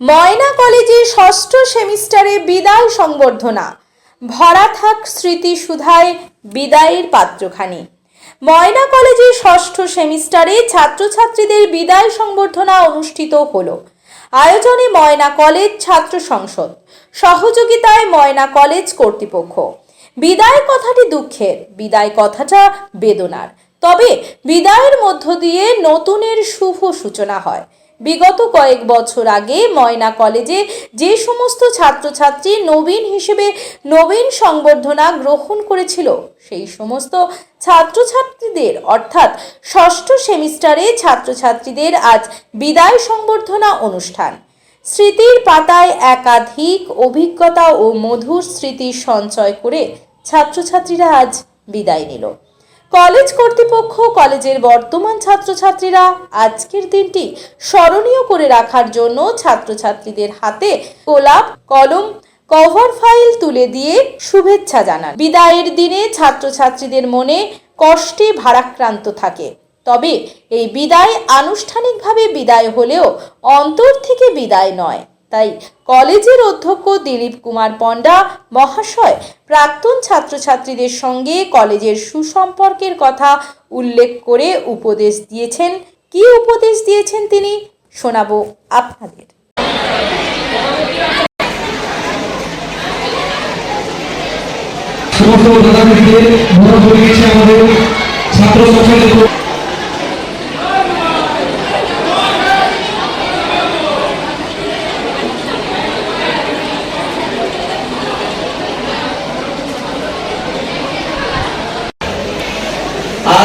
ময়না কলেজে ষষ্ঠ সেমিস্টারে বিদায় সংবর্ধনা। ভরা থাক স্মৃতি সুধায় বিদায়ের পাত্রখানি। ময়না কলেজে ষষ্ঠ সেমিস্টারে ছাত্রছাত্রীদের বিদায় সংবর্ধনা অনুষ্ঠিত হলো। আয়োজনে ময়না কলেজ ছাত্র সংসদ। সহযোগিতায় ময়না কলেজ কর্তৃপক্ষ। বিদায় কথাটি দুঃখের, বিদায় কথাটা বেদনার। তবে বিদায়ের মধ্য দিয়ে নতুনের শুভ সূচনা হয়। বিগত কয়েক বছর আগে ময়না কলেজে যে সমস্ত ছাত্রছাত্রী নবীন হিসেবে নবীন সংবর্ধনা গ্রহণ করেছিল, সেই সমস্ত ছাত্রছাত্রীদের, অর্থাৎ ষষ্ঠ সেমিস্টারে ছাত্রছাত্রীদের আজ বিদায় সংবর্ধনা অনুষ্ঠান। স্মৃতির পাতায় একাধিক অভিজ্ঞতা ও মধুর স্মৃতি সঞ্চয় করে ছাত্রছাত্রীরা আজ বিদায় নিল। কলেজ কর্তৃপক্ষ, কলেজের বর্তমান ছাত্রছাত্রীরা আজকের দিনটি স্মরণীয় করে রাখার জন্য ছাত্রছাত্রীদের হাতে গোলাপ, কলম কভার ফাইল তুলে দিয়ে শুভেচ্ছা জানান। বিদায়ের দিনে ছাত্রছাত্রীদের মনে কষ্টে ভারাক্রান্ত থাকে। তবে এই বিদায় আনুষ্ঠানিকভাবে বিদায় হলেও অন্তর থেকে বিদায় নয়। তাই কলেজের অধ্যক্ষ দিলীপ কুমার পণ্ডা, মহাশয়, প্রাক্তন ছাত্রছাত্রীদের সঙ্গে কলেজের সুসম্পর্কের কথা উল্লেখ করে উপদেশ দিয়েছেন। কি উপদেশ দিয়েছেন তিনি? শোনাবো আপনাদের। সমস্ত গেছে আমাদের ছাত্র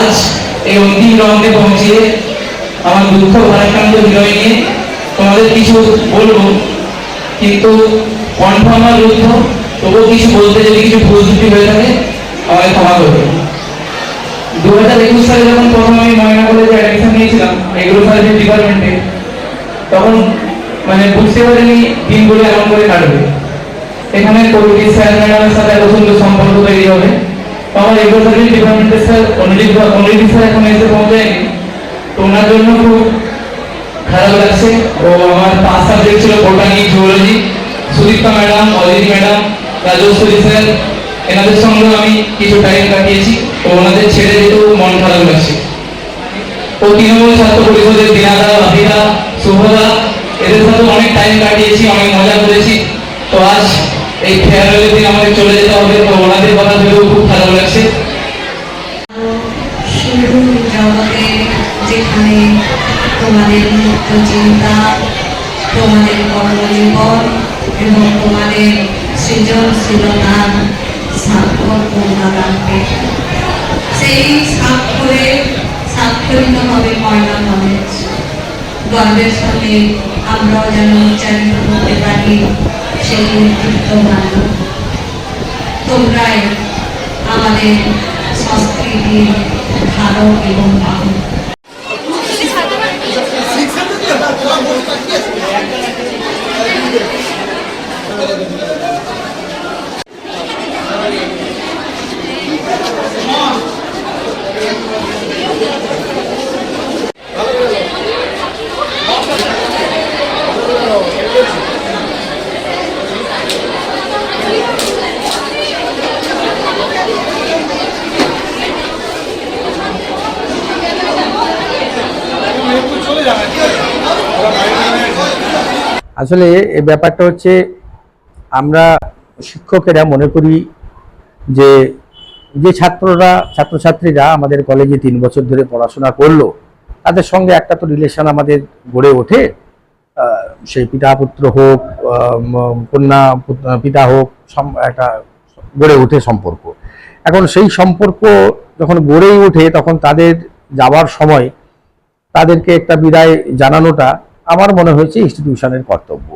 আজ এই অন্তিম রাউন্ডে পৌঁছে আমার দুঃখ ভারাক্রান্ত হৃদয় নিয়ে তোমাদের কিছু বলব, কিন্তু কণ্ঠ আমার রুদ্ধ, তবুও কিছু বলতে যদি কিছু ভুল হয়ে থাকে, আমাকে ক্ষমা করবে। দু হাজার একুশ সালে যখন প্রথম আমি ময়না কলেজে অ্যাডমিশন নিয়েছিলাম এগ্রো সার্ভিস ডিপার্টমেন্টে তখন মানে বুঝতে পারিনি দিনগুলো এমন করে কাটবে। এখানে কমিটি স্যার ম্যাডামের সাথে এত সুন্দর সম্পর্ক তৈরি হবে। আমার এগ্রো ডিপার্টমেন্টের স্যার অনিলিক অনিলিক স্যার এখন এসে পৌঁছায়নি তো ওনার জন্য খুব খারাপ লাগছে। ও আমার পাঁচ সাবজেক্ট ছিল botany zoology Sudipta madam, Aditi madam Rajeswari sir, এনাদের সঙ্গে আমি কিছু টাইম কাটিয়েছি, তো ওনাদের ছেড়ে যেতেও মন খারাপ লাগছে। ও তৃণমূল ছাত্র পরিষদের দিনাদা রাধিকা শুভদা এদের সাথে অনেক টাইম কাটিয়েছি, অনেক মজা করেছি। তো আজ এই ফেয়ারওয়েলের দিন আমাদের চলে যেতে হবে, তো ওনাদের কথা ভেবেও খুব খারাপ যেখানে তোমাদের মুক্ত চিন্তা তোমাদের কর্মজীবন এবং তোমাদের সৃজনশীলতার স্বাক্ষর তোমরা রাখবে সেই স্বাক্ষরে স্বাক্ষরিত হবে ময়না কলেজ। গর্বের সঙ্গে আমরাও যেন উচ্চারিত করতে পারি সেই নেতৃত্ব মান্য তোমরাই আমাদের সংস্কৃতির ধারক এবং বাহক। আসলে এই ব্যাপারটা হচ্ছে আমরা শিক্ষকেরা মনে করি যে যে ছাত্ররা, ছাত্রছাত্রীরা আমাদের কলেজে তিন বছর ধরে পড়াশোনা করল, তাদের সঙ্গে একটা তো রিলেশন আমাদের গড়ে ওঠে। সেই পিতা পুত্র হোক কন্যা পিতা হোক একটা গড়ে ওঠে সম্পর্ক। এখন সেই সম্পর্ক যখন গড়েই ওঠে, তখন তাদের যাওয়ার সময় তাদেরকে একটা বিদায় জানানোটা আমার মনে হয়েছে ইনস্টিটিউশনের কর্তব্য।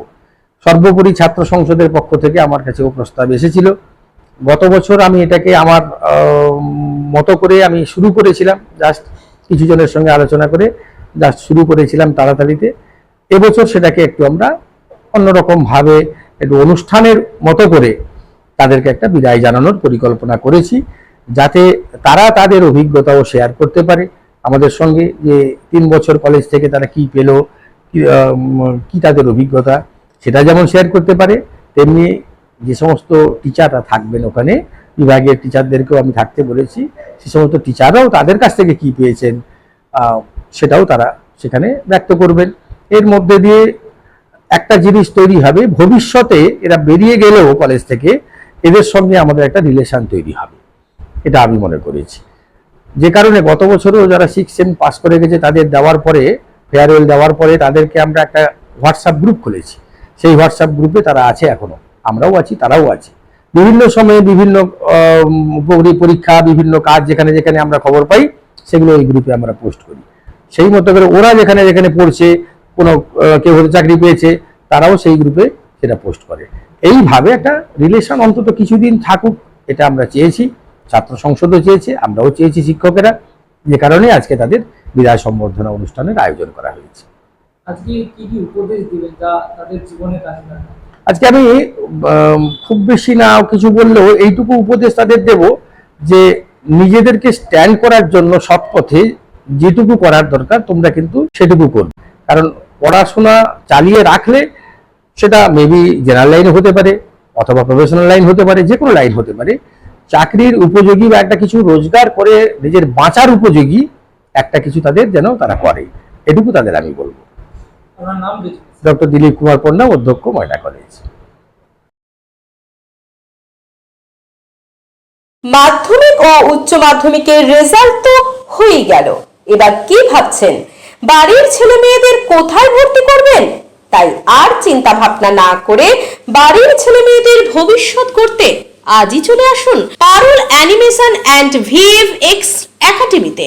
সর্বোপরি ছাত্র সংসদের পক্ষ থেকে আমার কাছেও প্রস্তাব এসেছিল। গত বছর আমি এটাকে আমার মতো করে আমি শুরু করেছিলাম জাস্ট কিছু জনের সঙ্গে আলোচনা করে জাস্ট শুরু করেছিলাম তাড়াতাড়িতে। এবছর সেটাকে একটু আমরা অন্যরকম ভাবে একটু অনুষ্ঠানের মতো করে তাদেরকে একটা বিদায় জানানোর পরিকল্পনা করেছি, যাতে তারা তাদের অভিজ্ঞতাও শেয়ার করতে পারে। আমাদের সঙ্গে যে তিন বছর কলেজ থেকে তারা কি পেল কি, তাদের অভিজ্ঞতা সেটা যেমন শেয়ার করতে পারে তেমনি যে সমস্ত টিচাররা থাকবেন ওখানে বিভাগের টিচারদেরকেও আমি থাকতে বলেছি সে সমস্ত টিচাররাও তাদের কাছ থেকে কি পেয়েছেন সেটাও তারা সেখানে ব্যক্ত করবেন। এর মধ্যে দিয়ে একটা জিনিস তৈরি হবে ভবিষ্যতে এরা বেরিয়ে গেলেও কলেজ থেকে এদের সঙ্গে আমাদের একটা রিলেশন তৈরি হবে এটা আমি মনে করেছি। যে কারণে গত বছরও যারা সিক্স সেম পাস করে গেছে তাদের দেওয়ার পরে ফেয়ারওয়েল দেওয়ার পরে তাদেরকে আমরা একটা হোয়াটসঅ্যাপ গ্রুপ খুলেছি। সেই হোয়াটসঅ্যাপ গ্রুপে তারা আছে এখনও আমরাও আছি, তারাও আছে। বিভিন্ন সময়ে বিভিন্ন পরীক্ষা, বিভিন্ন কাজ যেখানে যেখানে আমরা খবর পাই, সেগুলো ওই গ্রুপে আমরা পোস্ট করি। সেই মতো করে ওরা যেখানে যেখানে পড়ছে, কোনো কেউ হয়তো চাকরি পেয়েছে, তারাও সেই গ্রুপে সেটা পোস্ট করে। এইভাবে একটা রিলেশন অন্তত কিছুদিন থাকুক, এটা আমরা চেয়েছি। ছাত্র সংসদও চেয়েছে, আমরাও চেয়েছি শিক্ষকেরা। যে কারণে আজকে তাদের বিদায় সম্বর্ধনা অনুষ্ঠানের আয়োজন করা হয়েছে। আজকে আমি খুব বেশি না কিছু বললেও এইটুকু উপদেশ তাদের দেব যে নিজেদেরকে স্ট্যান্ড করার জন্য সৎ পথে যেটুকু করার দরকার তোমরা কিন্তু সেটুকু করবে। কারণ পড়াশোনা চালিয়ে রাখলে সেটা মেবি জেনারেল লাইন হতে পারে অথবা প্রফেশনাল লাইন হতে পারে যে কোনো লাইন হতে পারে। চাকরির উপযোগী বা একটা কিছু রোজগার করে নিজের বাঁচার উপযোগী একটা কিছু তাদের যেন তারা করে। এটুকু তাদের আমি বলব। আপনার নাম বেঁচে ডক্টর দিলীপ কুমার পন্ডা অধ্যক্ষ ময়না কলেজ। মাধ্যমিক ও উচ্চ মাধ্যমিকের রেজাল্ট তো হয়ে গেল। এবার কি ভাবছেন? বাড়ির ছেলে মেয়েদের কোথায় ভর্তি করবেন? তাই আর চিন্তা ভাবনা না করে বাড়ির ছেলে মেয়েদের ভবিষ্যৎ করতে আজই চলে আসুন পারুল অ্যানিমেশন অ্যান্ড ভিএফএক্স একাডেমিতে।